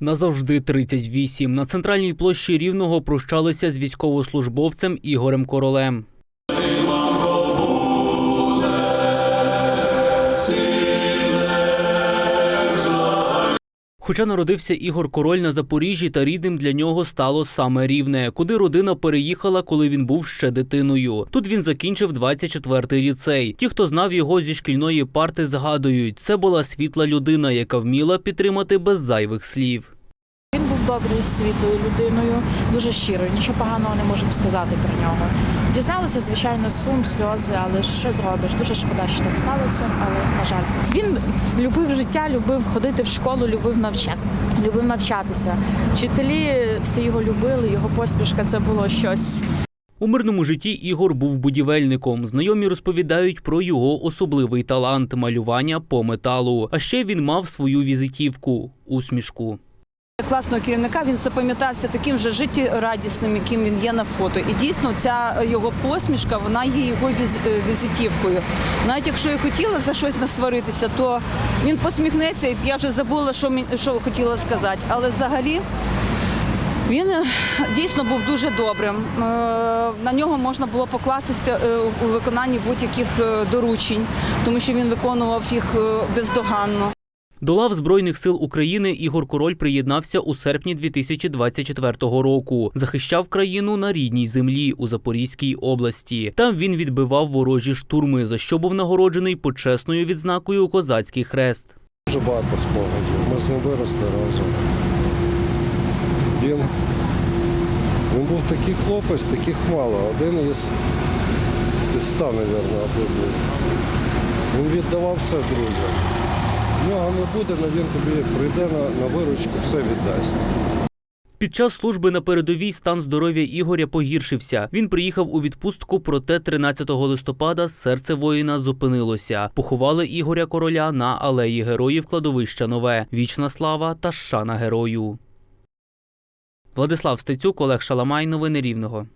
Назавжди 38. На центральній площі Рівного прощалися з військовослужбовцем Ігорем Королем. Хоча народився Ігор Король на Запоріжжі, та рідним для нього стало саме рівне, куди родина переїхала, коли він був ще дитиною. Тут він закінчив 24-й ліцей. Ті, хто знав його зі шкільної парти, згадують, це була світла людина, яка вміла підтримати без зайвих слів. Доброю, світлою людиною, дуже щирою. Нічого поганого не можемо сказати про нього. Дізналися, звичайно, сум, сльози, але що зробиш? Дуже шкода, що так сталося, але на жаль. Він любив життя, любив ходити в школу, любив навчати. Любив навчатися. Вчителі всі його любили, його посмішка це було щось. У мирному житті Ігор був будівельником. Знайомі розповідають про його особливий талант малювання по металу. А ще він мав свою візитівку усмішку. Класного керівника він запам'ятався таким же життєрадісним, яким він є на фото. І дійсно, ця його посмішка, вона є його е, візитівкою. Навіть якщо я хотіла за щось насваритися, то він посміхнеться, і я вже забула, що що хотіла сказати. Але взагалі. Він е, дійсно був дуже добрим. Е, На нього можна було покластися у виконанні будь-яких доручень, тому що він виконував їх бездоганно. До лав Збройних сил України Ігор Король приєднався у серпні 2024 року. Захищав країну на рідній землі у Запорізькій області. Там він відбивав ворожі штурми, за що був нагороджений почесною відзнакою Козацький хрест. Дуже багато спогадів. Ми з ним виросли разом. Він, він був такий хлопець, таких мало. Один із, із ста, мабуть. Він віддавав все друзям. В нього не буде, але він тобі прийде на, на виручку, все віддасть. Під час служби на передовій стан здоров'я Ігоря погіршився. Він приїхав у відпустку, проте 13 листопада серце воїна зупинилося. Поховали Ігоря Короля на алеї героїв кладовища Нове. Вічна слава та шана герою. Владислав Стецюк, Олег Шаламай. Новини Рівного.